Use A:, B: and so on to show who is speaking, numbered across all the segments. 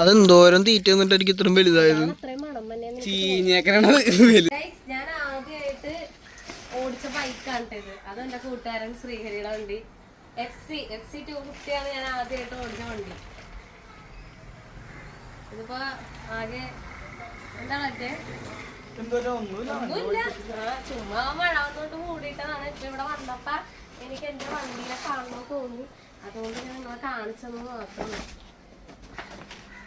A: അതെന്തോരം തീറ്റ എന്നിട്ട് എനിക്ക് ഇത്രയും വലുതായത്?
B: ഞാൻ ആദ്യമായിട്ട് ഓടിച്ച ബൈക്കാണ് ഇത്. അത് എന്റെ കൂട്ടുകാരൻ ശ്രീഹരിയുടെ വണ്ടി. F C F C two ഫിഫ്റ്റിയാണ് ഞാൻ ആദ്യമായിട്ട് ഓടിച്ച വണ്ടി. ഇതിപ്പോ ആകെ മറ്റേ? ഒന്നുമില്ല. ചുമ്മാ മഴ വന്നോണ്ട് മൂടിയിട്ടതാണ്. ഇപ്പൊ ഇവിടെ വന്നപ്പ എനിക്ക് എന്റെ വണ്ടിയിലെ കാണുമ്പോ തോന്നി. അതുകൊണ്ട് ഞാൻ നിങ്ങളെ കാണിച്ചെന്ന് മാത്രം.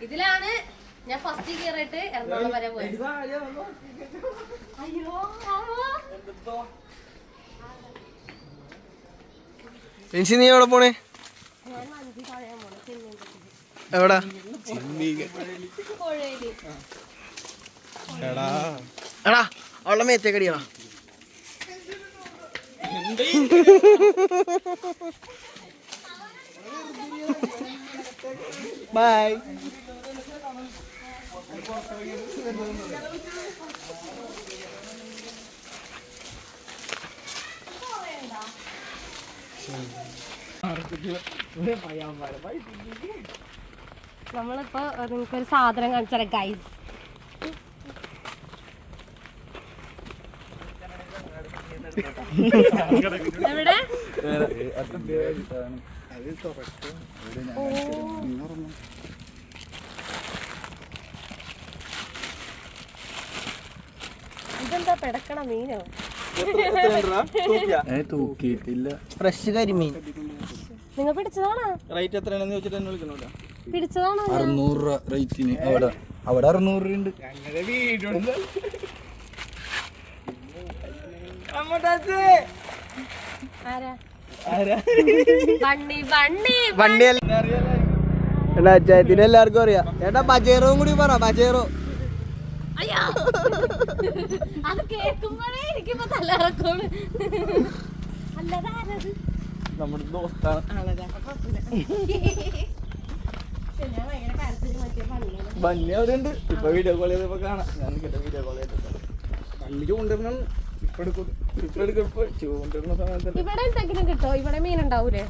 B: ഇതിലാണ് ഞാൻ ഫസ്റ്റ് കയറിയിട്ട് എറണാകുളം വരെ പോയത്. അയ്യോ
A: നീ എവിടെ പോണേ? എവിടാ? എടാ അവളുടെ മേത്തേക്ക് അടിയണ ബൈ
B: നമ്മളിപ്പോ നിങ്ങൾക്ക് ഒരു സാധനം കാണിച്ചാലേ ഗൈസ് എവിടെ. ഇതെന്താ പെടക്കണ മീനോ?
C: തൂക്കിയിട്ടില്ല.
A: ഫ്രഷ് കരിമീൻ.
B: നിങ്ങൾ പിടിച്ചതാണോ?
C: റേറ്റ് എത്രയാണെന്ന് ചോദിച്ചിട്ട് എന്നെ വിളിക്കണോ
B: പിടിച്ചതാണോ?
C: അറുന്നൂറ് രൂപ റേറ്റിന് അവിടെ അവിടെ അറുന്നൂറ് രൂപ ഉണ്ട്
B: ആരാ ബണ്ണി ബണ്ണി
A: വണ്ടി എടാ അച്ചായത്തിന് എല്ലാവർക്കും അറിയാം. ഏട്ടാ ബജേറോ കൂടി പറ ബജേറോ.
C: നമ്മുടെ ദോസ്താണ്. ബന്നി അവിടെ ഉണ്ട് ഇപ്പൊ വീഡിയോ കോൾ ചെയ്തപ്പോ കാണാം. ഞാൻ കേട്ടോ വീഡിയോ കോൾ ചെയ്തിട്ടുണ്ട്. ബന്നി കൊണ്ടുവരണം ഇപ്പൊ എടുക്കും.
B: ഇവിടെ എന്തെങ്കിലും കിട്ടോ? ഇവിടെ മീൻ ഉണ്ടാവൂലേ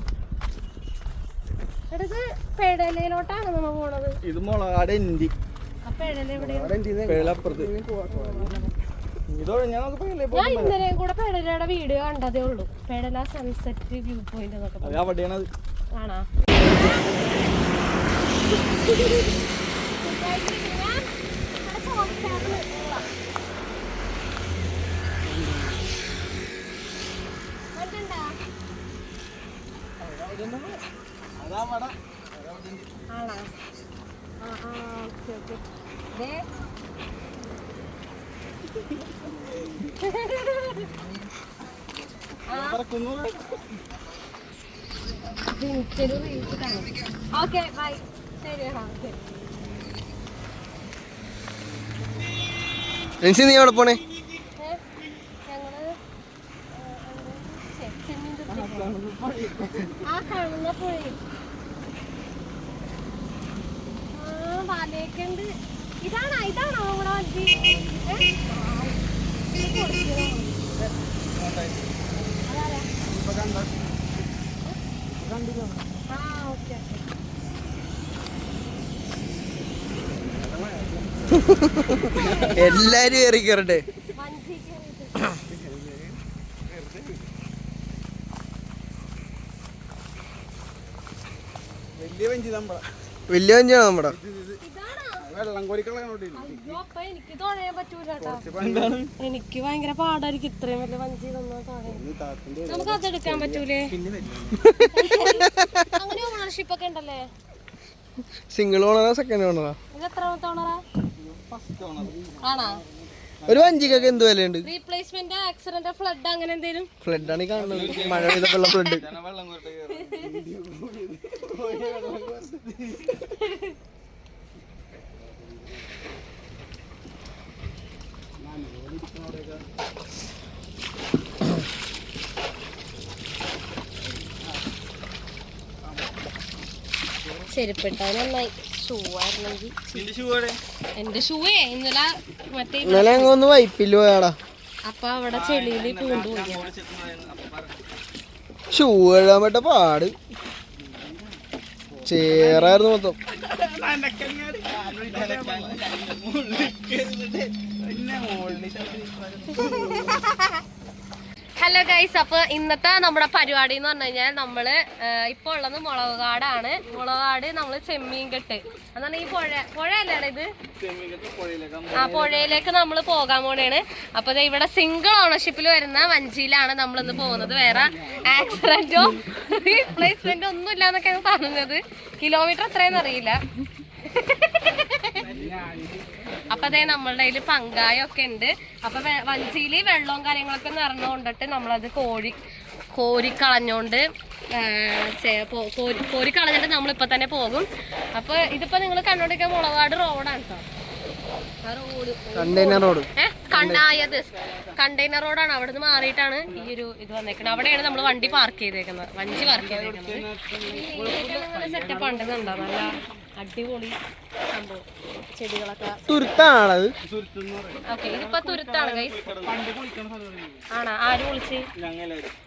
B: എടത് പേടലയിലോട്ടാണ് നമ്മ പോണത്?
C: ഇത് മുളകാട് എന്തി
B: ഞാൻ ഇന്നലെയും കൂടെ പേടലയുടെ വീഡിയോ കണ്ടതേ ഉള്ളൂ. പേടല സൺസെറ്റ് വ്യൂ പോയിന്റ് എന്നൊക്കെ ആണോ
C: അതാ വട
B: ആണോ ആ ആ ഓക്കെ ഓക്കെ ദേ
C: പറക്കുന്നു
B: എനിക്കൊരു റീൽസ് കാണാം ഓക്കെ ബൈ ശരി
A: എനിക്ക് നീ എവിടെ പോണേ.
B: ആ കാണുന്ന ഇതാണോ ഇതാണോ നമ്മുടെ? അതാരാ?
A: എല്ലാരും
B: കയറിയിട്ട്
C: വലിയ വഞ്ചി നമ്മള
A: വലിയ വഞ്ചിയാണോ നമ്മുടെ?
C: വെള്ളം കോരിക്കളോട്ട്
B: അയ്യോ അപ്പൊ എനിക്ക് ഭയങ്കര പാടായിരിക്കും ഇത്രയും വലിയ വഞ്ചി നമുക്ക് അതെടുക്കാൻ പറ്റൂലേ? അങ്ങനെ ഓണർഷിപ്പ് ഒക്കെ ഉണ്ടല്ലേ?
A: സിംഗിൾ ഓണറാ സെക്കൻഡ് ഓണറാ
B: ഇത് എത്രാമത്തെ ഓണറാ ആണോ?
A: ഒരു വഞ്ചിക്കൊക്കെ എന്ത് വിലയുണ്ട്?
B: റീപ്ലേസ്മെന്റ് ആക്സിഡന്റ് ഫ്ലഡ് അങ്ങനെ എന്തേലും?
A: ഫ്ലഡ് ആണ് കാണുന്നത്. മഴ പെയ്തപ്പോഴുള്ള ഫ്ലഡ്
B: ചെരുപ്പിട്ടാ നന്നായി. ഷൂ ആയിരുന്നെങ്കിൽ എന്റെ ഷൂവേ ഇന്നലെ മറ്റേ
A: ഇന്നലെ ഒന്ന് വൈപ്പിൽ പോയാടാ.
B: അപ്പൊ അവിടെ ചെളിയിൽ പൂണ്ടുപോയി
A: ഷൂ എഴുതാൻ പറ്റ പാട്. ചേറായിരുന്നു മൊത്തം.
B: ഹലോ ഗൈസ് അപ്പൊ ഇന്നത്തെ നമ്മുടെ പരിപാടി എന്ന് പറഞ്ഞു കഴിഞ്ഞാൽ നമ്മൾ ഇപ്പൊ ഉള്ളത് മുളക് കാടാണ്. മുളക് കാട് നമ്മൾ ചെമ്മീൻ കെട്ട് എന്നാണ് ഈ പുഴ. പുഴയല്ലേടാ ഇത്? ആ പുഴയിലേക്ക് നമ്മൾ പോകാൻ പോണേണ്. അപ്പൊ ഇവിടെ സിംഗിൾ ഓണർഷിപ്പിൽ വരുന്ന വഞ്ചിയിലാണ് നമ്മൾ ഇന്ന് പോകുന്നത്. വേറെ ആക്സിഡന്റോ റീപ്ലേസ്മെന്റോ ഒന്നും ഇല്ലാന്നൊക്കെയാണ് പറഞ്ഞത്. കിലോമീറ്റർ എത്രയെന്ന് അറിയില്ല. അപ്പൊ അതേ നമ്മളുടെ കയ്യിൽ പങ്കായൊക്കെ ഉണ്ട്. അപ്പൊ വഞ്ചിയിൽ വഞ്ചിയിൽ വെള്ളവും കാര്യങ്ങളൊക്കെ നിറഞ്ഞുകൊണ്ടിട്ട് നമ്മളത് കോഴി കോരി കളഞ്ഞോണ്ട് കോരി- കോരി കളഞ്ഞിട്ട് നമ്മളിപ്പൊ തന്നെ പോകും. അപ്പൊ ഇതിപ്പോ നിങ്ങൾ കണ്ണോടിക്ക മുളകാട് റോഡാണ് കേട്ടോ
A: കണ്ടെയ്നർ റോഡ്.
B: കണ്ടായത്. കണ്ടെയ്നർ റോഡാണ്. അവിടെ നിന്ന് മാറിയിട്ടാണ് ഈ ഒരു ഇത് വന്നേക്കുന്നത് അവിടെയാണ് നമ്മൾ വണ്ടി പാർക്ക് ചെയ്തേക്കുന്നത്. വഞ്ചി പാർക്ക് ചെയ്തേക്കുന്നത്. സെറ്റപ്പ് ഉണ്ടെന്നുണ്ടോ? നല്ല അടിപൊളി സംഭവം. ചെടികളൊക്കെ
A: തുരുത്താണത്.
B: ഓക്കെ ഇതിപ്പോ തുരുത്താണ് കൈ ആണോ? ആര് വിളിച്ച്?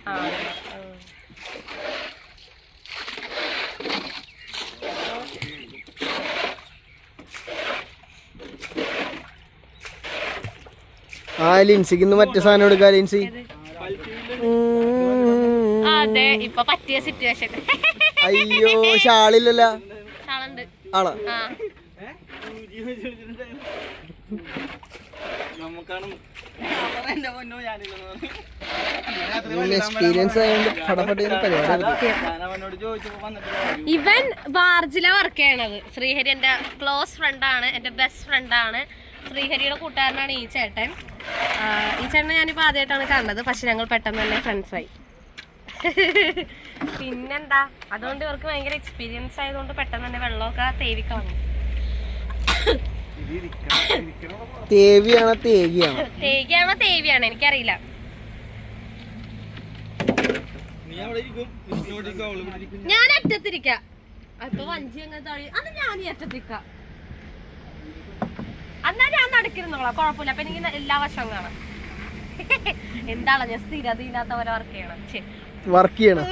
B: ആ
A: ആ. ലിൻസിക്ക് ഇന്ന് മറ്റേ സാധനം എടുക്കാം ലിൻസി.
B: അതെ. ഇപ്പൊ പറ്റിയ സിറ്റുവേഷൻ
A: അയ്യോ ഷാളില്ലല്ല.
B: ആളുണ്ട്
A: ആളാ.
B: ആ
C: നമുക്കാണ് എന്റെ പൊന്നോ ഞാനില്ലെന്ന് പറഞ്ഞു.
A: എക്സ്പീരിയൻസ് ആയതുകൊണ്ട് ഫടഫട്ട് ചെയ്ത് പരിപാടി നടത്തി.
C: ഞാൻ അവനോട്
B: ഇവൻ ബാർജില വർക്ക് ചെയ്യണത്. ശ്രീഹരി എന്റെ ക്ലോസ് ഫ്രണ്ടാണ് എന്റെ ബെസ്റ്റ് ഫ്രണ്ട് ആണ്. ശ്രീഹരിയുടെ കൂട്ടുകാരനാണ് ഈ ചേട്ടൻ. ഈ ചേട്ടനെ ഞാനിപ്പോ ആദ്യമായിട്ടാണ് കണ്ടത് പക്ഷെ ഞങ്ങൾ പെട്ടെന്ന് തന്നെ ഫ്രണ്ട്സായി പിന്നെന്താ? അതുകൊണ്ട് ഇവർക്ക് ഭയങ്കര എക്സ്പീരിയൻസ് ആയതുകൊണ്ട് പെട്ടെന്ന് തന്നെ വെള്ളമൊക്കെ തേവിക്കാം
A: തേവിയാണോ തേകിയാണോ?
B: തേകിയാണോ തേവിയാണോ? എനിക്കറിയില്ല. ഞാൻ അറ്റത്തിരിക്കാം. അപ്പൊ വഞ്ചി അങ്ങനെ തഴി അത് ഞാൻ ഈ അറ്റത്തിരിക്കാം. എന്നാ ഞാൻ നടക്കിരുന്നോളാം. കുഴപ്പമില്ല. അപ്പൊ എനിക്ക് എല്ലാ വശവും കാണാം. എന്താണ് ഞാൻ സ്ഥിരതയില്ലാത്ത ഓരോ വർക്ക് ചെയ്യണം ഛെ,
A: വർക്ക് ചെയ്യണം.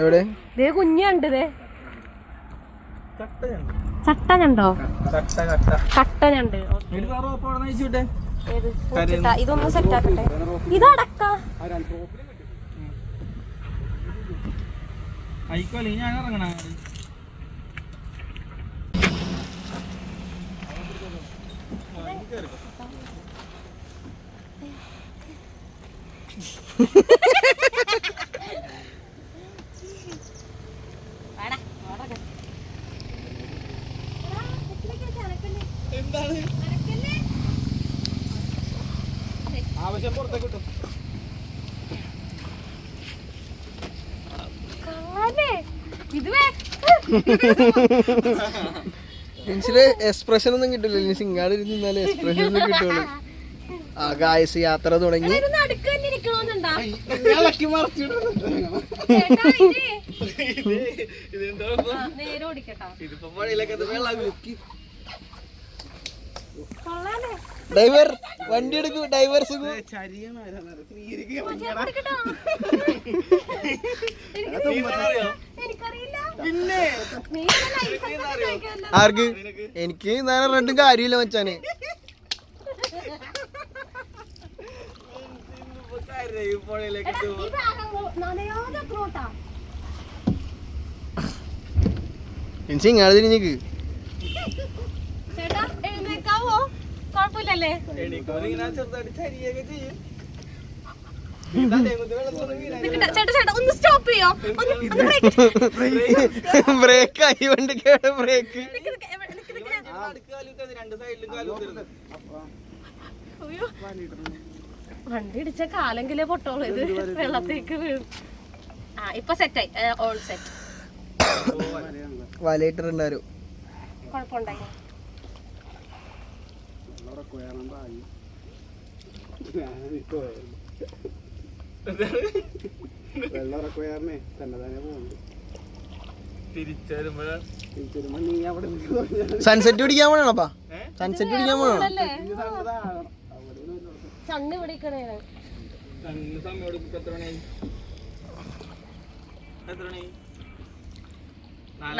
B: എവിടെ? ദേ കുഞ്ഞുണ്ട് ദേ. ചട്ടനുണ്ടോ
C: കട്ട
B: ഇതൊന്ന് സെറ്റ് ആക്കട്ടെ. ഇതടക്ക.
C: അയക്കോ അല്ലെങ്കിൽ ഞാൻ ഇറങ്ങണ
B: വാടാ, വാടാ.
C: എന്താണ് ആവശ്യം പുറത്തേക്ക് കിട്ടും.
B: ഇത് വേ
A: എക്സ്പ്രഷൻ ഒന്നും കിട്ടില്ല. ലിൻസ് ഇങ്ങാട് ഇരുന്ന് നിന്നാലേ എക്സ്പ്രഷൻ ഒന്നും കിട്ടുള്ളൂ. ആ ഗായസ് യാത്ര തുടങ്ങി.
C: ഇതിപ്പോ വഴിയിലൊക്കെ ഇത് വെള്ളം
A: ഡ്രൈവർ വണ്ടി എടുക്കൂ ഡ്രൈവർ ആർക്ക്? എനിക്ക് നേരെ രണ്ടും കാര്യമില്ല മച്ചാനെ. എനിക്ക് ഇങ്ങനെ തിരിഞ്ഞിക്ക്.
B: ചേട്ടാ എഴുന്നേക്കാവോ? കുഴപ്പമില്ലല്ലേ? ബ്രേക്ക്
A: ആയി വണ്ടിക്കാണ് ബ്രേക്ക്.
B: വണ്ടി ഇടിച്ച കാലെങ്കിലേ പൊട്ടോളൂ ഇത് വെള്ളത്തേക്ക് വീഴും. ആ ഇപ്പൊ സെറ്റായി ഓൾ സെറ്റ്
A: വലയിട്ടിട്ടുണ്ടാരും
B: കുഴപ്പമുണ്ടായി
C: തിരിച്ചു വരുമ്പോ നീ അവിടെ നിന്ന്
A: സൺസെറ്റ് പിടിക്കാൻ പോണപ്പാ സൺസെറ്റ് പിടിക്കാൻ പോണോ
B: സണ്ണ്
C: എത്ര മണി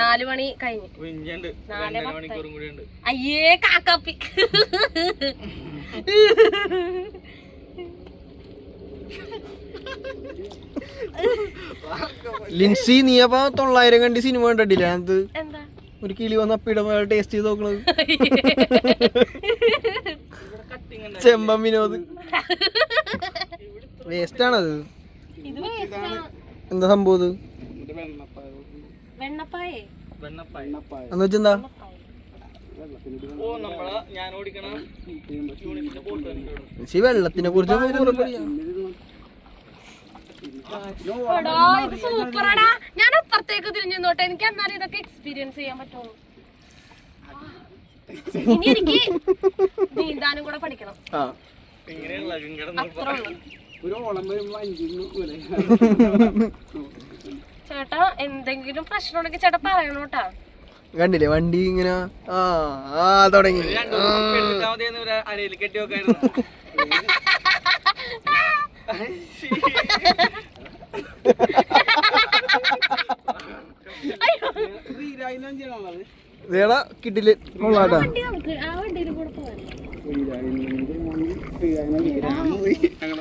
B: നാല് മണി കഴിഞ്ഞു അയ്യേ കാക്കാപ്പി.
A: ലിൻസി നീ അപ്പൊ തൊള്ളായിരം കണ്ടി സിനിമ കണ്ടിട്ടില്ല? അത്
B: എന്താ?
A: ഒരു കിളി വന്ന അപ്പിട ടേസ്റ്റ് ചെയ്ത് നോക്കണത്. ചെമ്പൻ വിനോദ്. വേസ്റ്റ് ആണത്. എന്താ സംഭവം
C: വെണ്ണപ്പായ.
B: വെണ്ണപ്പായേ.
C: വെണ്ണപ്പായ.
A: എന്ന്
C: ഓ നമ്മളെ ഞാൻ ഓടിക്കണ. യൂണിറ്റിന്റെ ബോട്ട് കണ്ടിട്ടുണ്ട്
A: ലിൻസി വെള്ളത്തിനെ കുറിച്ച്
B: എടാ, ഇത് സൂപ്പറാടാ. ഞാൻ അപ്പുറത്തേക്ക് തിരിഞ്ഞു നോട്ടെ എനിക്ക് എന്നാലും ഇതൊക്കെ എക്സ്പീരിയൻസ് ചെയ്യാൻ പറ്റുള്ളൂ. ഇനി എനിക്ക് നീന്താനും കൂടെ പഠിക്കണം.
A: ആ.
C: ഇങ്ങനെയുള്ള
B: അത്രേ ഉള്ളൂ.
C: ഒരു ഓളം വരുമ്പോ അഞ്ചിന് പോലെ
B: ചേട്ടാ എന്തെങ്കിലും പ്രശ്നം ഉണ്ടെങ്കിൽ ചേട്ടാ പറയണം കേട്ടാ.
A: കണ്ടില്ലേ? വണ്ടി ഇങ്ങനെ ആ ആ തുടങ്ങി. കിട്ടില്ല കൊള്ളാട്ടാ
C: അങ്ങനെ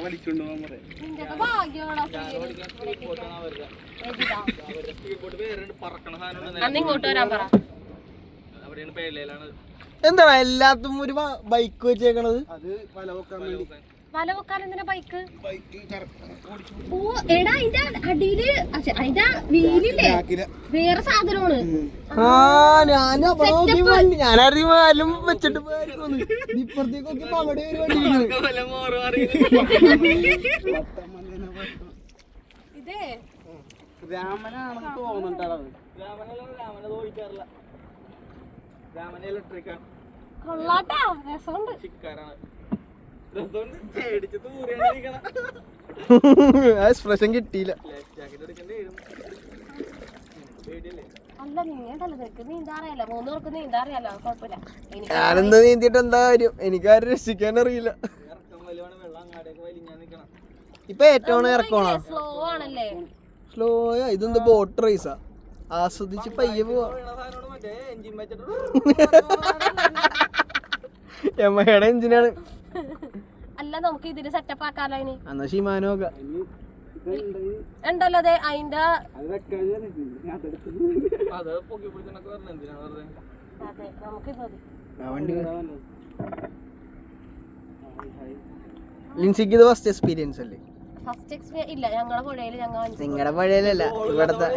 C: പോകാൻ പറയാം
A: എന്താണ് എല്ലാത്തും ഒരു ബൈക്ക് വെച്ചേക്കണത്?
C: അത് പല വെക്കാൻ വേണ്ടി.
B: വല വെക്കാൻ എന്തിനാ ബൈക്ക് ഓ എടാ അതിന്റെ അടിയിൽ അതിന്റെ വീലില്ലേ? വേറെ സാധനമാണ്.
A: ആ ഞാൻ വണ്ടി. വെച്ചിട്ട് ഇപ്പുറത്തേക്ക് നോക്കിയപ്പോ അവിടെ ഒരു വണ്ടി
B: ഇതേ.
C: രാമനാണെന്ന് തോന്നുന്നുണ്ടാണ് രാമനല്ല രാമനത് ഓടിക്കാറില്ല. രാമന ഇലക്ട്രിക്കാണ്
B: കൊള്ളാട്ടാ രസമുണ്ട്.
C: ചിക്കാരാണ്
A: എക്സ്പ്രഷൻ കിട്ടിയില്ല. ഞാനെന്താ നീന്തിട്ട് എന്താ കാര്യം? എനിക്കാരും രക്ഷിക്കാൻ അറിയില്ല ഇപ്പൊ ഏറ്റവും ഇറക്കണോ?
B: സ്ലോ ആണല്ലേ?
A: സ്ലോയാ ഇതെന്താ ബോട്ട് റേസാ ആസ്വദിച്ച് പയ്യെ പോവാ.
C: എൻജിനാണ്
A: എമ്മയുടെ എഞ്ചിനാണ്
B: അല്ല നമുക്ക് ഇതിന് സെറ്റപ്പ് ആക്കാലോ
A: എന്നാ ഷിമാനോക്ക
B: ഉണ്ടല്ലോ അതെ അതിന്റെ
C: അത്
B: നമുക്ക്
A: ലിൻസിക്ക് ഇത് ഫസ്റ്റ് എക്സ്പീരിയൻസ് അല്ലേ?
B: ഫസ്റ്റ് എക്സ്പീരിയൻസ് ഇല്ല. ഞങ്ങളെ പുഴയിൽ ഞങ്ങൾ
A: നിങ്ങളുടെ പുഴയിലല്ല ഇവിടത്തെ.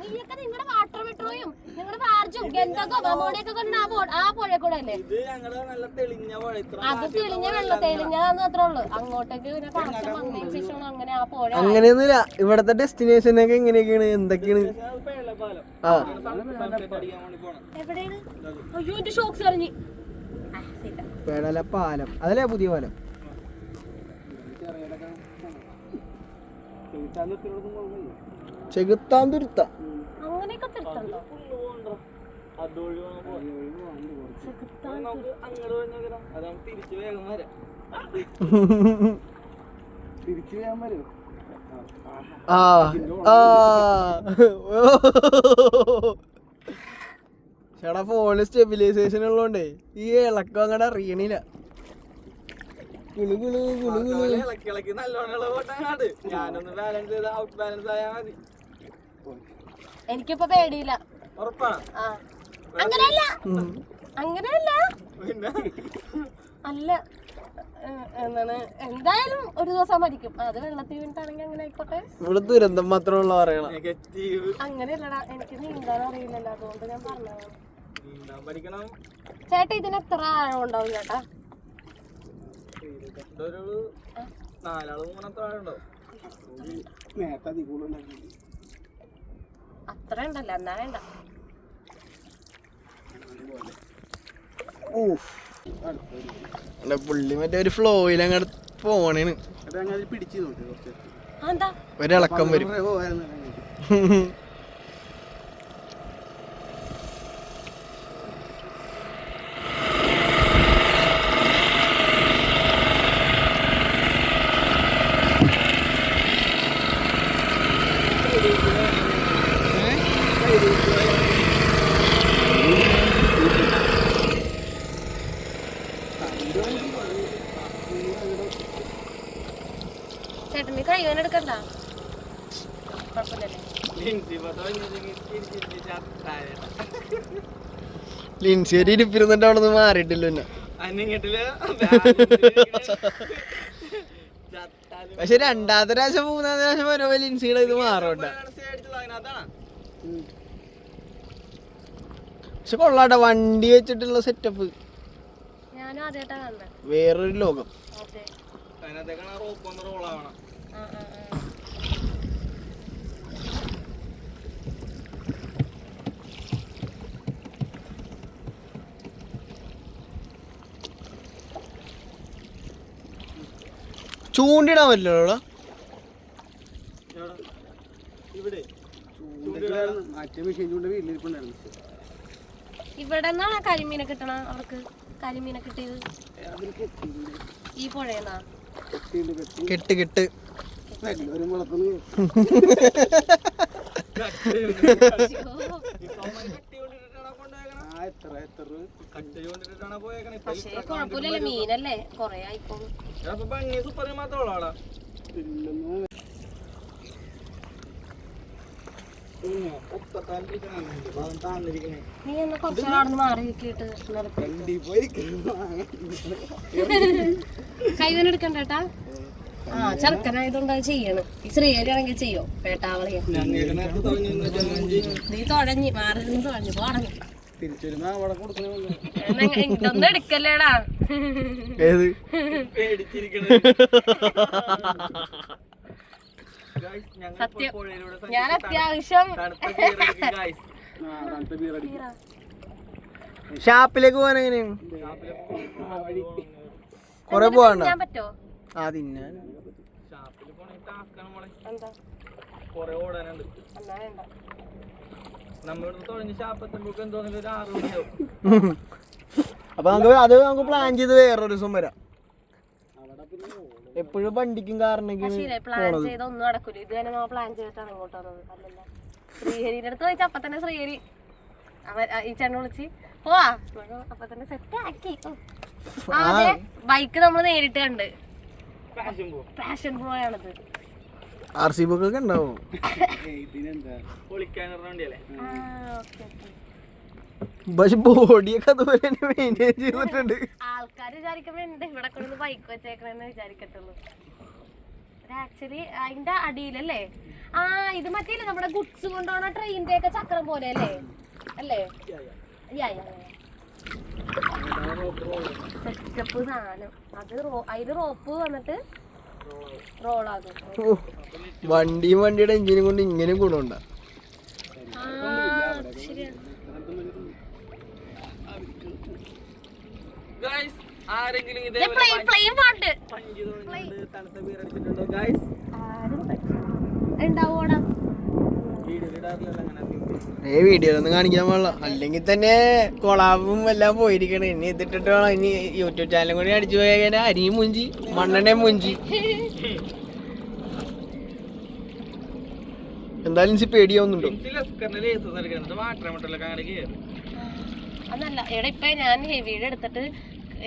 B: നീയൊക്കെ നിങ്ങളുടെ വാട്ടർ മെട്രോയും നിങ്ങളുടെ ബാർജും ഗന്ധകം അമോണിയൊക്കെ കൊണ്ട് ആ പോ- ആ പുഴ കൂടെ അല്ലേ?
C: ഇത് ഞങ്ങളുടെ നല്ല തെളിഞ്ഞ പുഴ. ഇത്ര
B: അത് തെളിഞ്ഞ വെള്ളം. ഉള്ളൂ. അങ്ങോട്ടേക്ക് പിന്നെ കണക്ഷൻ വന്നതിന് ശേഷമാണ് അങ്ങനെ ആ പുഴ
A: അങ്ങനെയൊന്നുമില്ല. ഇവിടത്തെ ഡെസ്റ്റിനേഷൻ ഒക്കെ എങ്ങനെയൊക്കെയാണ്? എന്തൊക്കെയാണ്? ആ
C: അടിക്കാൻ വേണ്ടി പോണം
B: എവിടെയാണ്? അയ്യോ എന്റെ ഷോക്സ്
A: പേടല പാലം. അതല്ലേ പുതിയ പാലം ചെകുത്താന്തുരുത്ത
B: അങ്ങനെയൊക്കെ തിരുത്തണ്ടോ
C: അതുവഴി വേണം പോവാൻ. നമുക്ക് അങ്ങോട്ട് വന്നേക്കാം അത് നമുക്ക് തിരിച്ച് വേഗം വരാം തിരിച്ചു വേഗം വരും
A: ആ ആ. ചേട്ടാ ഫോണിൽ സ്റ്റെബിലൈസേഷൻ ഉള്ളോണ്ടേ ഈ ഇളക്കം അങ്ങടെ അറിയണില്ല.
C: ഇളക്കി ഇളക്കി നല്ലോണം ഇളവോട്ടങ്ങാട് ഞാനൊന്ന് ബാലൻസ് ചെയ്ത് ഔട്ട് ബാലൻസ് ആയാ മതി.
B: എനിക്കിപ്പോ പേടിയില്ല.
C: ഉറപ്പാണ്
B: അങ്ങനെയല്ല. അങ്ങനെയല്ല.
C: പിന്നെ?
B: അല്ല. എന്താണ്? എന്തായാലും ഒരു ദിവസം മരിക്കും. അത് വെള്ളത്തിൽ വീണിട്ടാണെങ്കിൽ അങ്ങനെ ആയിക്കോട്ടെ.
A: ഇവിടെ ദുരന്തം മാത്രമുള്ള പറയണം.
C: നെഗറ്റീവ്
B: അങ്ങനെയല്ലടാ. എനിക്ക് നീന്താൻ അറിയില്ലല്ലോ. അതുകൊണ്ട് ഞാൻ
C: പറഞ്ഞു
B: ചേട്ടാ ഇതിന് എത്ര ആഴം ഉണ്ടാവും ചേട്ടാ? അത്ര ഉണ്ടല്ല എന്നാ വേണ്ട.
A: പുള്ളി മറ്റേ ഒരു ഫ്ലോയിൽ അങ്ങോട്ട് പോണേന് ഒരിളക്കം വരും
B: ചേട്ടന് കൈവൻ എടുക്കണ്ട കുഴപ്പമില്ലല്ലേ
A: ലിൻസി ഒരു ഇരിപ്പിരുന്നിട്ട് അവിടെ നിന്ന് മാറിയിട്ടില്ല പിന്നെ. പക്ഷെ രണ്ടാമത്തെ പ്രാവശ്യം മൂന്നാമത്തെ പ്രാവശ്യം വരുമ്പോ ലിൻസിയുടെ ഇത് മാറണ്ട പക്ഷെ കൊള്ളാട്ടെ വണ്ടി വെച്ചിട്ടുള്ള സെറ്റപ്പ്
B: ഞാനും ആദ്യമായിട്ടാ കാണുന്നത്
A: വേറൊരു ലോകം.
B: അതെ
C: അതിനകത്തേക്കാണ് റോപ്പ് ഒന്ന് റോളാവണം
A: ചൂണ്ടിടാൻ പറ്റില്ലല്ലോ
C: ഇവിടെ
A: മറ്റേ മെഷീൻ ചൂണ്ട വീട്ടിലിരിപ്പുണ്ടായിരുന്നു.
B: ഇവിടെ നിന്നാണ് കരിമീനെ കിട്ടണ അവർക്ക്? കരിമീനെ കിട്ടിയത്? ഈ പുഴയെന്നാ?
A: കെട്ട്. കെട്ട്
C: ഒരു മുളത്തുനിന്ന്
B: പക്ഷേ കുഴപ്പമില്ലല്ലേ മീനല്ലേ? കൊറേ ആയിക്കോളും നീ എന്നാ കുറച്ചു അവിടെ നിന്ന് മാറി നിൽക്കിയിട്ട് കൈവൻ എടുക്കണ്ടേട്ടാ ആ ചെറുക്കനായതുകൊണ്ട് അത് ചെയ്യണം. ഈ ശ്രീഹരിയാണെങ്കിൽ ചെയ്യോ? പേട്ടാവളിയാ നീ തുടങ്ങി മാറി തുടങ്ങി തുഴഞ്ഞു
C: അവിടെ കൊടുക്കണേ
B: എടുക്കല്ലേടാ.
A: ഏത്?
B: സത്യം. ഞാൻ അത്യാവശ്യം
A: ഷാപ്പിലേക്ക് പോകാൻ എങ്ങനെയും കൊറേ പോവാണ്ട?
B: ഞാൻ പറ്റോ?
A: ആ തിന്നാൻ.
B: എന്താ?
C: കൊറേ ഓടാനുണ്ട്.
B: അല്ല വേണ്ട?
A: അപ്പൊ നമുക്ക് അത് നമുക്ക് പ്ലാൻ ചെയ്ത് വേറൊരു ദിവസം വരാം. എപ്പോഴും വണ്ടിക്കും കാറിനൊക്കെയാണ്
B: പ്ലാൻ ചെയ്ത ഒന്നും നടക്കൂല. ഇത് തന്നെ നമ്മൾ പ്ലാൻ ചെയ്തിട്ടാണ് ഇങ്ങോട്ട് വന്നത്. അല്ലല്ല. ശ്രീഹരിന്റെ അടുത്ത് ചോദിച്ചാ അപ്പൊ തന്നെ ശ്രീഹരി. അവൻ ആ, ഈ ചേട്ടനെ വിളിച്ച് പോവാ. അപ്പൊ അപ്പൊ തന്നെ സെറ്റ് ആക്കി. ആ, ബൈക്ക് നമ്മൾ നേരിട്ട് കണ്ട്.
C: പാഷൻ പോ
B: പാഷൻ പ്രോ ആണത്
A: ആർ സി ബുക്ക് ഒക്കെ ഉണ്ടാവും. പക്ഷെ ബോഡിയൊക്കെ അതുപോലെ തന്നെ മെയിന്റെയിൻ ചെയ്തിട്ടുണ്ട്.
B: ആൾക്കാർ വിചാരിക്കുമ്പോ എന്താ ഇവിടെ കൊണ്ട് ബൈക്ക് വെച്ചേക്കണെന്ന് വിചാരിക്കത്തുള്ളൂ. ആക്ച്വലി അതിന്റെ അടിയിലല്ലേ? ആ ഇത് മറ്റേ നമ്മുടെ ഗുഡ്സ് കൊണ്ടുപോണ ട്രെയിനിന്റെ ഒക്കെ ചക്രം പോലെ അല്ലേ? അല്ലേ. സെറ്റപ്പ് സാധനം. അത് റോ- അതിൽ റോപ്പ് വന്നിട്ട്
A: വണ്ടിയും വണ്ടിയുടെ എഞ്ചിനും കൊണ്ട് ഇങ്ങനെയും ഗുണമുണ്ട.
C: ആരെങ്കിലും
B: ഇത്
C: തണുത്ത ബീർ അടിച്ചിട്ടുണ്ടോ?
B: ആരും ഉണ്ടാവോടാ
C: വീഡിയോ
A: ഒന്നും. കാണിക്കാൻ പാടില്ല. അല്ലെങ്കിൽ തന്നെ കൊളാബും എല്ലാം പോയിരിക്കണം. ഇനി ഇതിട്ടിട്ട് വേണം. ഇനി യൂട്യൂബ് ചാനലും കൂടി അടിച്ചു പോയാൽ അരിയും മുഞ്ചി മണ്ണെണ്ണയും മുഞ്ചി. എന്തായാലും ഇച്ചി പേടിയാവുന്നുണ്ടോ?
B: അതല്ല. എടാ ഇപ്പൊ ഞാൻ ഹെവിയുടെ എടുത്തിട്ട്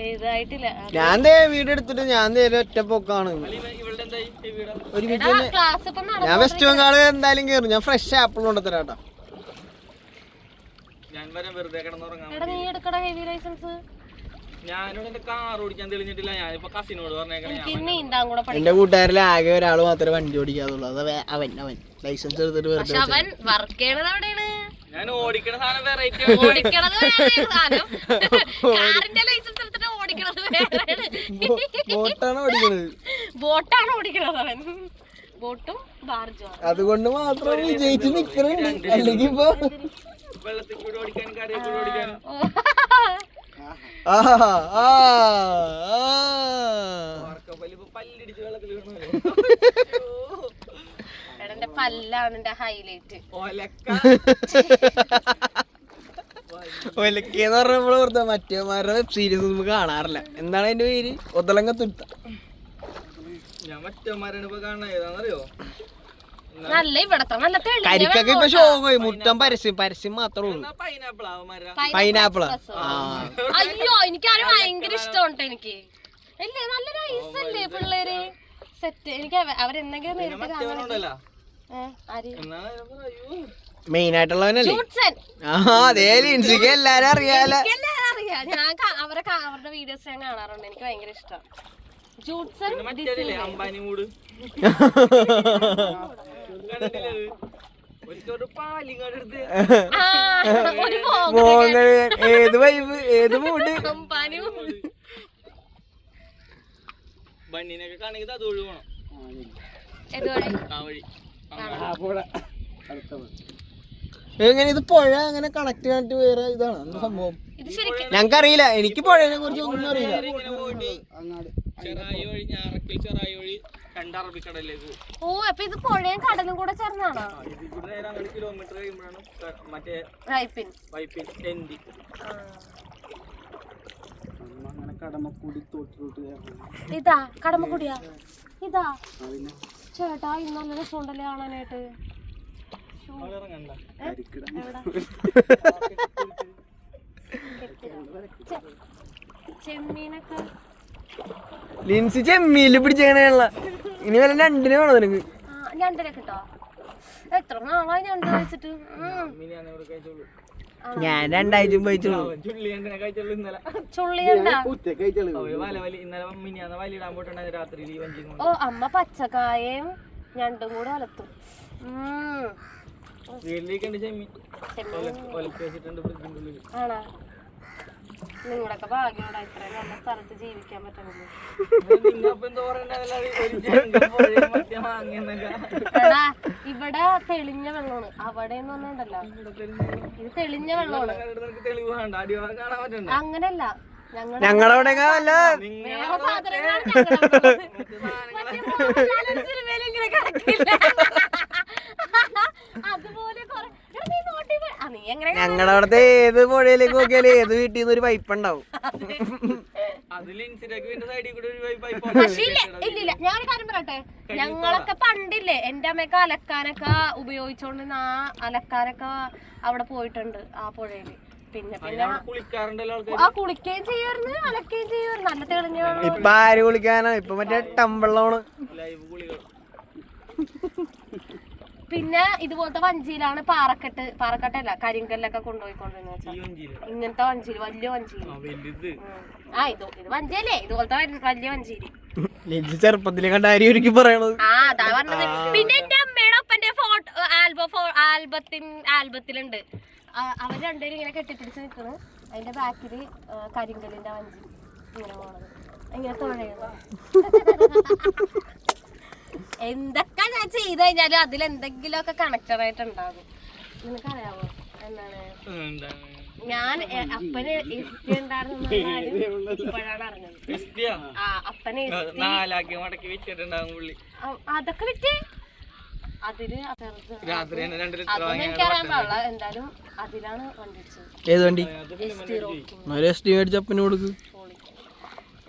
B: ഇതായിട്ടില്ല.
A: ഞാൻ വീട് എടുത്തിട്ട് ഞാൻ ദേ ഒറ്റ പൊക്കാണ്.
C: അല്ലെങ്കിൽ ഇവളുടെ എന്തായി വീടാ
A: ഒരുമിച്ച് ഞാൻ വെസ്റ്റ് ബംഗാൾ എന്തായാലും കയറും ഞാൻ ഫ്രഷ് ആപ്പിൾ കൊണ്ടുത്തരാട്ടാ കേട്ടോ
C: ഞാൻ വരെ വെറുതെ കിടന്നുറങ്ങാൻ
B: എടാ നീ എടുക്കട ഹെവി ലൈസൻസ്
C: ഞാനിവിടെ എന്റെ കാർ ഓടിക്കാൻ തെളിഞ്ഞിട്ടില്ല. ഞാനിപ്പോ കസിനോട് പറഞ്ഞേക്കണേ. ഞാൻ
B: എനിക്ക് നീന്താൻ കൂടെ പഠിക്കും.
A: എന്റെ കൂട്ടുകാരിൽ ആകെ ഒരാൾ മാത്രമേ വണ്ടി ഓടിക്കാതുള്ളൂ. അത് അവൻ- അവൻ. അവൻ ലൈസൻസ് എടുത്തിട്ട് വെറുതെ
C: ഞാൻ ഓടിക്കണ സാധനം വെറൈറ്റി
B: ഓടിക്കണത് സാധനം കാറിന്റെ ലൈസൻസ് എടുത്തിട്ട് ഓടിക്കണത്
A: ബോട്ടാണ് ഓടിക്കണത്.
B: ബോട്ടാണ് ഓടിക്കണത് അവൻ. ബോട്ടും ബാർജും
A: അതുകൊണ്ട് മാത്രം വിജയിച്ച് നിക്കണുണ്ട്. അല്ലെങ്കിൽ ഇപ്പൊ
C: വെള്ളത്തിൽ കൂടി ഓടിക്കാനും കരയിൽ കൂടി ഓടിക്കാനും
A: ആ. ആ ആ.
C: പല്ലിടിച്ച് വെള്ളത്തിൽ വീണു.
B: എന്റെ പല്ലാണ് എന്റെ ഹൈലൈറ്റ്
C: ഒലക്കെന്ന്
A: ഒലക്കേന്ന് പറഞ്ഞപ്പോൾ വെറുതെ മറ്റേമാരുടെ വെബ് സീരീസ് ഒന്നും കാണാറില്ല. എന്താണ് അതിന്റെ പേര്? ഒതലങ്ങ തുരുത്ത.
C: ഞാൻ മറ്റന്മാരാണ് ഇപ്പൊ കാണുന്നത്. ഏതാണെന്നറിയോ?
B: നല്ല ഇവിടത്തെ നല്ല തെളിഞ്ഞ
A: കരിക്കൊക്കെ ഇപ്പൊ ഷോങ്ങായി മുട്ടം പരസ്യം പരസ്യം മാത്രമേ ഉള്ളൂ.
C: പൈനാപ്പിൾ
B: അയ്യോ എനിക്കാരും ഭയങ്കര ഇഷ്ടമുണ്ട് എനിക്ക്. അല്ലേ നല്ല നൈസ് അല്ലേ പിള്ളേര്? സെറ്റ്. എനിക്ക് അവ- അവരെന്തെങ്കിലും നേരിട്ട് കാണണം
A: മെയിൻ ആയിട്ടുള്ളവനല്ലേ ആ അതേ ലിൻസിക്ക് എല്ലാരും അറിയാല.
B: ഞാൻ അവരെ അവരുടെ വീഡിയോസ് ഞാൻ കാണാറുണ്ട്. എനിക്ക് ഭയങ്കര ഇഷ്ടം.
C: മൂട്?
A: ഏത് വൈബ് ഏത് മൂഡ്
B: കമ്പാനി
C: ബണ്ണിനൊക്കെ കാണിക്കുന്നത് അത് ഒഴിവണം. ആ വഴി.
A: എങ്ങനെ ഇത് പുഴ അങ്ങനെ കണക്ട് ചെയ്തിട്ട് വേറെ ഇതാണ്? എന്താ സംഭവം?
B: ഇത്
A: അറിയില്ല എനിക്ക് പുഴയെ കുറിച്ച് ഒന്നും അറിയില്ല.
B: ഓ അപ്പൊ ഇത് പുഴയും കടലും കൂടെ ചേർന്നാണോ?
C: കിലോമീറ്റർ കഴിയുമ്പോഴാണ് മറ്റേ വൈപ്പിൻ. എൻഡി അങ്ങനെ കടമക്കൂടി തോട്ടിലോട്ട്
B: ഇതാ കടമക്കുടിയാ. ഇതാ. ചേട്ടാ ഇന്ന് നല്ല രസമുണ്ടല്ലേ കാണാനായിട്ട്? ചെമ്മീനൊക്കെ.
A: ലിൻസി ചെമ്മീൽ പിടിച്ചേണല്ല ഇനി വല്ല രണ്ടിനെ വേണോ നിനക്ക്?
B: ഞണ്ടിനെ കിട്ടോ എത്ര നാളായി ഞണ്ട് കഴിച്ചിട്ട്?
A: ഞാൻ രണ്ടാഴ്ച
C: പോയിട്ടുള്ളൂ
B: ഓ അമ്മ പച്ചക്കായയും ഞണ്ടും കൂടെ വലത്തും.
C: വീട്ടിലേക്ക്
B: ആണോ? നിങ്ങളൊക്കെ ഭാഗ്യമുണ്ടാ ഇത്രയും നല്ല സ്ഥലത്ത് ജീവിക്കാൻ എടാ ഇവിടെ തെളിഞ്ഞ വെള്ളമാണ്. അവിടെ എന്ന് പറഞ്ഞുണ്ടല്ലോ ഇത് തെളിഞ്ഞ വെള്ളമാണ്. അങ്ങനല്ല. ഞങ്ങളുടെ
A: ഞങ്ങളുടെ അവിടെ അല്ല
B: വേറെ സാധനങ്ങളാണ് ഞങ്ങളുടെ അവിടെ ഉള്ളത്. മറ്റേ മോഹൻലാലിന്റെ സിനിമയിൽ ഇങ്ങനെ കിടക്കില്ല. അതുപോലെ കുറെ- എടാ, നീ നോട്ടി പോ- ആ, നീ എങ്ങനെ
A: ഞങ്ങളുടെ അവിടുത്തെ ഏത് പുഴയിലേക്ക് നോക്കിയാലും ഏത് വീട്ടിൽ നിന്ന് ഒരു പൈപ്പ് ഉണ്ടാവും
B: ഇല്ലില്ല. ഞാനൊരു കാര്യം പറയട്ടെ? ഞങ്ങളൊക്കെ പണ്ടില്ലേ എന്റെ അമ്മയൊക്കെ അലക്കാനൊക്കെ ഉപയോഗിച്ചോണ്ട് ആ അലക്കാനൊക്കെ അവിടെ പോയിട്ടുണ്ട് ആ പുഴയിൽ. പിന്നെ പിന്നെ ആ കുളിക്കുകയും ചെയ്യുമായിരുന്നു അലക്കുകയും ചെയ്യുമായിരുന്നു നല്ല തെളിഞ്ഞ
A: ഇപ്പൊ ആര് കുളിക്കാനാ? ഇപ്പൊ മറ്റേ ടമ്പിളാണ്
C: ലൈവ് കുളികൾ.
B: പിന്നെ ഇതുപോലത്തെ വഞ്ചിയിലാണ് പാറക്കെട്ട് പാറക്കെട്ടല്ല കരിങ്കല്ലൊക്കെ കൊണ്ടുപോയിക്കൊണ്ടിരുന്നത് ഇങ്ങനത്തെ വഞ്ചി വലിയ വഞ്ചി
C: ആ
B: ഇത് ഇത് വഞ്ചിയല്ലേ? ഇതുപോലത്തെ വലിയ വഞ്ചിയിൽ
A: ചെറുപ്പത്തിലെ കണ്ട പറയണത്.
B: ആ അതാ പറഞ്ഞത്. പിന്നെ എന്റെ അമ്മയുടെ ഒപ്പന്റെ ഫോട്ടോ ആൽബം ആൽബത്തിൻ ആൽബത്തിലുണ്ട്. അവർ രണ്ടുപേരും ഇങ്ങനെ കെട്ടിപ്പിടിച്ച് നിൽക്കുന്നു അതിന്റെ ബാക്കിൽ കരിങ്കല്ലിന്റെ വഞ്ചി ഇങ്ങനെ പോണത്. ഇങ്ങനെ തുഴയുന്നത്. ഞാൻ ചെയ്ത് കഴിഞ്ഞാലും അതിൽ എന്തെങ്കിലും ഒക്കെ കണക്റ്റഡ് ആയിട്ട് ഉണ്ടാകും നിനക്കറിയാവോ? എന്താണ്? ഞാൻ അപ്പന് എസ്റ്റി ഉണ്ടായിരുന്നു ഇപ്പോഴാണ് അറിഞ്ഞത്. ആ അപ്പന് എസ്റ്റി അതൊക്കെ വിറ്റ്. അതിൽ എന്തായാലും അതിലാണ് വണ്ടി
A: ഏത് വണ്ടി?
B: എസ് ടി റോക്കിങ്
A: ഒരു എസ് അപ്പന് കൊടുക്ക്.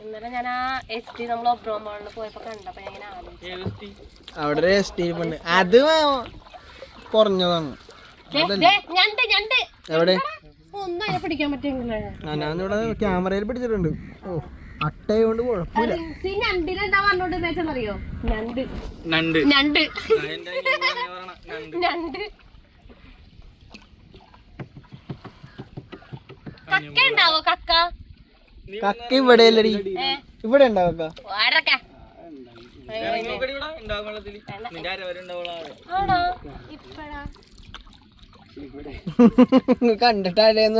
B: ഇന്നലെ ഞാൻ ആ എസ് ടി നമ്മൾ ഒബ്രോൺ മോളിൽ പോയപ്പോ കണ്ടപ്പോ ഞാൻ?
A: അവിടെ ഒരു എസ് ടി ഉണ്ട് അത് കുറഞ്ഞതാണ്.
B: ഞണ്ട് ഞണ്ട്.
A: എവിടെ?
B: ഒന്നും അതിനെ പിടിക്കാൻ പറ്റിയെങ്കിലേ.
A: ഞാനിവിടെ ക്യാമറയിൽ പിടിച്ചിട്ടുണ്ട്. ഓ അട്ടയോണ്ട് കുഴപ്പമില്ല.
B: റിൻസി ഞണ്ടിന് എന്താ പറഞ്ഞോണ്ടെന്നറിയോ ഞണ്ട്. ഞണ്ട്.
C: നണ്ട്
B: ഞണ്ട്. കക്ക ഉണ്ടാവോ കക്ക?
A: കക്ക ഇവിടെ അല്ലടി ഇവിടെ ഉണ്ടാവും കക്ക.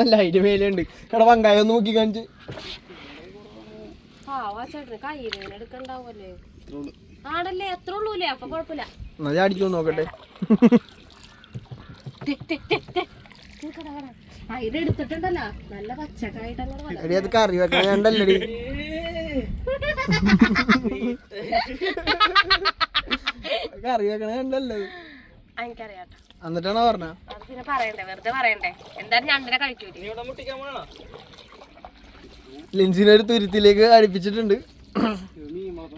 A: അല്ല അതിന്റെ മേലുണ്ട് എടാ വങ്കായ ഒന്ന് നോക്കി കാണിച്ച്.
B: ആണല്ലേ എത്ര ഉള്ളൂല്ലേ? അപ്പൊ കുഴപ്പമില്ല.
A: എന്നാ നോക്കട്ടെ.
B: എടുത്തിട്ടുണ്ടല്ലോ. നല്ല പച്ചക്കായിട്ട്
A: അത് കറി വെക്കാൻ കറി വെക്കണ കണ്ടല്ലോ?
B: എനിക്കറിയാട്ടോ
A: എന്നിട്ടാണോ പറഞ്ഞ?
B: പിന്നെ പറയണ്ടേ വെറുതെ പറയണ്ടേ. എന്തായാലും ഞണ്ടിനെ കഴിക്കൂലേ
A: തുരുത്തിലേക്ക് അടുപ്പിച്ചിട്ടുണ്ട്.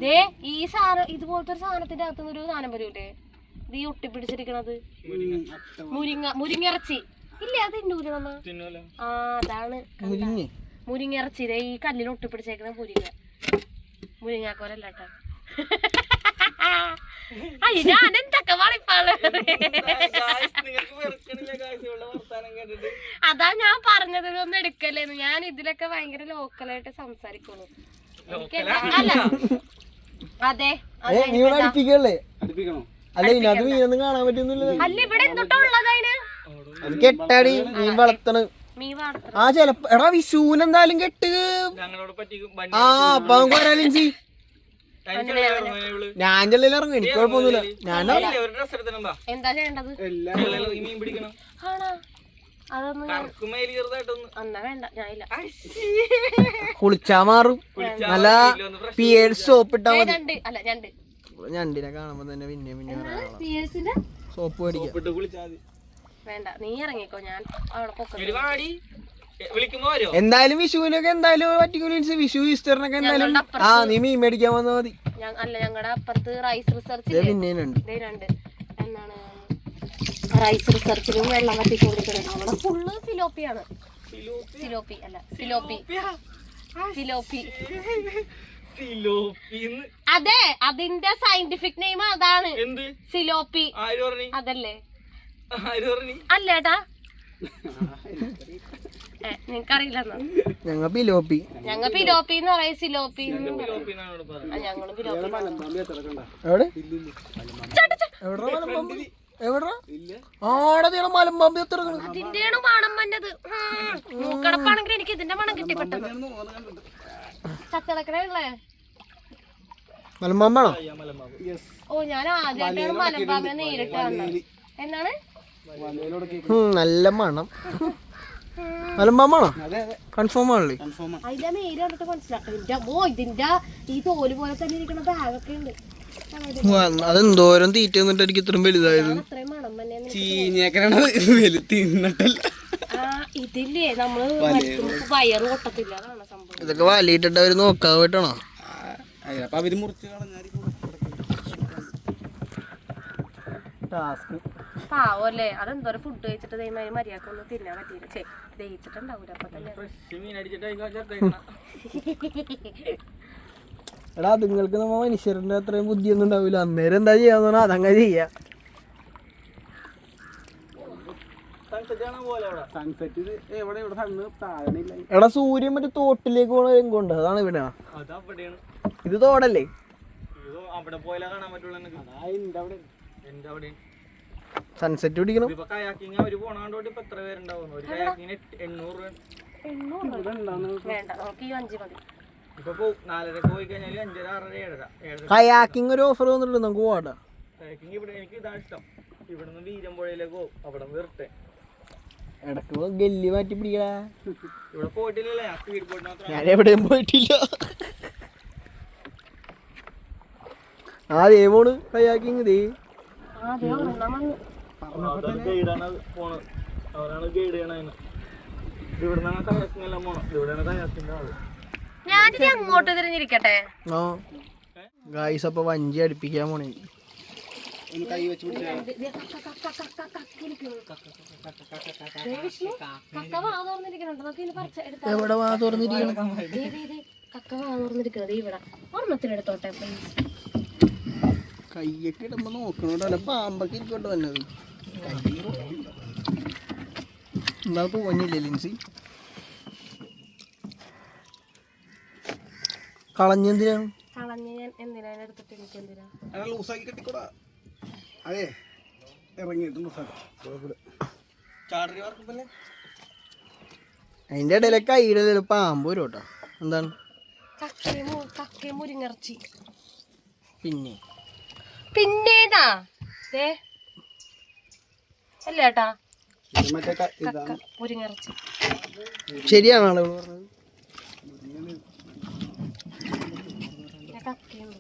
B: ദേ ഈ സാധനം ഇതുപോലത്തെ ഒരു സാധനത്തിന്റെ അകത്തുനിന്ന് ഒരു സാധനം വരൂലേ? ഇത് ഈ ഒട്ടിപ്പിടിച്ചിരിക്കണത്. മുരിങ്ങ. മുരിങ്ങിറച്ചി ഇല്ല അത്
C: തിന്നൂല
B: ആ അതാണ്
A: മുരിഞ്ഞ്
B: മുരിങ്ങിറച്ചി ദേ ഈ കല്ലിൽ ഒട്ടിപ്പിടിച്ചേക്കണ മുരിങ്ങ. മുരിങ്ങാക്കോരല്ല കേട്ടോ. അതാ ഞാൻ പറഞ്ഞത് ഒന്നും എടുക്കല്ലേന്ന് ഞാൻ ഇതിലൊക്കെ ഭയങ്കര ലോക്കലായിട്ട് സംസാരിക്കുള്ളൂ. എനിക്ക് അല്ല. അതെ
A: അല്ല
B: ഇവിടെ എന്തുട്ടാ ഉള്ളത് അതിന്?
A: അത് കെട്ടാടി മീൻ വളർത്തണ്. ആ ചെലപ്പോ എടാ വിഷുവിന് എന്തായാലും കെട്ട്.
C: ഞങ്ങളോട് പറ്റിക്കും
A: ആ അപ്പൊ നമുക്ക് ചെയ് ഞാൻ ചെല്ലാം ഇറങ്ങും എനിക്ക് കുഴപ്പമൊന്നുമില്ല. ഞാൻ
B: എന്താ? ചെയ്യേണ്ടത്?
A: കുളിച്ചാ മാറും. നല്ല പി എൽ സോപ്പ് ഇട്ടാ മതി. ഞണ്ടിനെ കാണുമ്പോ തന്നെ പിന്നെ പിന്നെ സോപ്പ് മേടിക്കാം.
B: വേണ്ട നീ ഇറങ്ങിക്കോ ഞാൻ അവിടെ
C: വരോ?
A: എന്തായാലും വിഷുവിനൊക്കെ എന്തായാലും പറ്റിക്കൂല വിഷു ഈസ്റ്ററിനൊക്കെ എന്തായാലും ആ നീ മീൻ മേടിക്കാൻ വന്നാൽ മതി.
B: ഞാൻ അല്ല ഞങ്ങളുടെ അപ്പുറത്ത് റൈസ് റിസർച്ച് പിന്നെ രണ്ട്. എന്താണ്? റൈസ് റിസർച്ചിലും വെള്ളം കത്തിക്കൊണ്ടിരിക്കുന്നത് അവിടെ ഫുള്ള് ഫിലോപ്പിയാണ് ഫിലോപ്പി അല്ല ഫിലോപ്പി. ഫിലോപ്പി. അതെ അതിന്റെ സയന്റിഫിക് നെയിം അതാണ്.
C: എന്ത്?
B: സിലോപ്പി അതല്ലേ? അല്ലേട്ടാ നിങ്ങക്കറിയില്ലെന്നോ
A: ഞങ്ങ പിലോപ്പി
B: ഞങ്ങ പിലോപ്പി എന്ന് പറയും സിലോപ്പി ഞങ്ങളും പിലോപ്പി
A: മലമ്പാമ്പ് എത്ര
B: ഇതിന്റെയാണ് മണം വന്നത്. മൂക്കടപ്പാണെങ്കിൽ എനിക്ക് ഇതിന്റെ മണം കിട്ടി പെട്ടെന്ന്.
A: മലമ്പാമ്പാണോ?
B: ഓ ഞാൻ ആദ്യമായിട്ടാണ് മലമ്പാമ്പിനെ നേരിട്ട് കാണുന്നത്. എന്നാണ്?
A: നല്ല മണം. മലമ്പാമ്പാണോ കൺഫേം ആണല്ലേ
B: അതിന്റെ മേര് കണ്ടിട്ട് മനസ്സിലാക്കാം എന്റെ ഓ ഇതിന്റെ ഈ തോൽ പോലെ തന്നെ ഇരിക്കണ ബാഗൊക്കെ ഉണ്ട്.
A: അതെന്തോരം തീറ്റ എനിക്ക് ഇത്രയും വലുതായത്?
C: ചീഞ്ഞേക്കണത് തിന്നിട്ടല്ല.
B: ഇതില്ലേ നമ്മൾ മരിക്കുമ്പോ വയറ് പൊട്ടത്തില്ല സംഭവം.
A: ഇതൊക്കെ വലിയിട്ടിട്ട് അവർ നോക്കാതെ പോയിട്ടാണോ?
C: അപ്പൊ അവർ മുറിച്ച് കളഞ്ഞാൽ
A: ടാസ്ക്
B: അല്ലേ അതെന്തോരം ഫുഡ് കഴിച്ചിട്ട് ദൈവം മര്യാദക്കൊന്നും തിന്നാൻ പറ്റിയില്ല. ചേ ദഹിച്ചിട്ടുണ്ടാവൂല. അപ്പൊ തന്നെ
A: എടാ നിങ്ങൾക്ക് നമ്മ മനുഷ്യരുടെ അത്രയും ബുദ്ധിയൊന്നും ഉണ്ടാവില്ല അന്നേരം എന്താ ചെയ്യാന്ന് പറഞ്ഞാൽ അതങ്ങനെ ചെയ്യാ.
C: സൺസെറ്റ് എവിടെ? ഇവിടെ കണ്ണ് താഴണില്ല
A: എടാ സൂര്യൻ മറ്റേ തോട്ടിലേക്ക് പോണ രംഗമുണ്ട്. അതാണ് ഇവിടെ.
C: അത് അവിടെയാണ്.
A: ഇത് തോടല്ലേ?
C: ഇത് അവിടെ പോയാലേ കാണാൻ പറ്റുള്ളൂ എന്റെ അവിടെ എന്റെ അവിടെ
A: സൺസെറ്റ് പിടിക്കണം.
C: കയാക്കിംഗ് ഒരു
A: ഓഫർ വന്നിട്ടുണ്ട് നമുക്ക്
C: ഇവിടെ എനിക്ക് ഇതാ ഇഷ്ടം. ഇവിടുന്ന് വീരമ്പുഴയിലേക്ക് പോകും. അവിടെ നിർത്തെ
A: ഇടയ്ക്ക് ഗല്ലി മാറ്റി പിടിക്കടാ.
C: ഇവിടെ പോയിട്ടില്ലല്ലേ?
A: ഞാൻ എവിടെയും പോയിട്ടില്ല. ആ ദേ പോണ് കയാക്കിങ് ദേ.
C: അവരാണ് ഗൈഡ് ചെയ്യണതിന് ഇവിടുന്നാണ് കയാക്കിങ് എല്ലാം പോണം ഇവിടെയാണ് കയാക്കിന്റെ ആൾ.
B: ഞാനിനി അങ്ങോട്ട് തിരിഞ്ഞിരിക്കട്ടെ.
A: ഗായ്സ് അപ്പൊ വഞ്ചി അടുപ്പിക്കാൻ പോണേ.
C: കൈ വെച്ച്
A: എവിടെ വാ തുറന്നിരിക്കണം?
B: കക്ക വാ തുറന്നിരിക്കണത് ഇവിടെ. ഓർമ്മത്തിലെടുത്തോട്ടെ പ്ലീസ്
A: കയ്യൊക്കെ ഇടുമ്പോൾ നോക്കണോട്ടോ അല്ല പാമ്പൊക്കെ ഇരിക്കോട്ടോ വന്നത്. എന്താ തോന്നിയില്ലേ ലിൻസി? കളഞ്ഞെന്തിനാണ്
C: ലൂസാക്കി കെട്ടിക്കൂടാ. അതെ
A: ഇടയിലെ കൈയുടെ ഇടയിൽ പാമ്പ് വരും കേട്ടോ എന്താണ്
B: മുരിങ്ങിറച്ചി
A: പിന്നെ?
B: പിന്നേതാ? ദേ. അല്ലേട്ടാ
C: മറ്റേ
B: കക്ക മുരിങ്ങിറച്ചി
A: ശരിയാണോ ആളുകൾ പറഞ്ഞത്.
B: കക്കയുണ്ട്.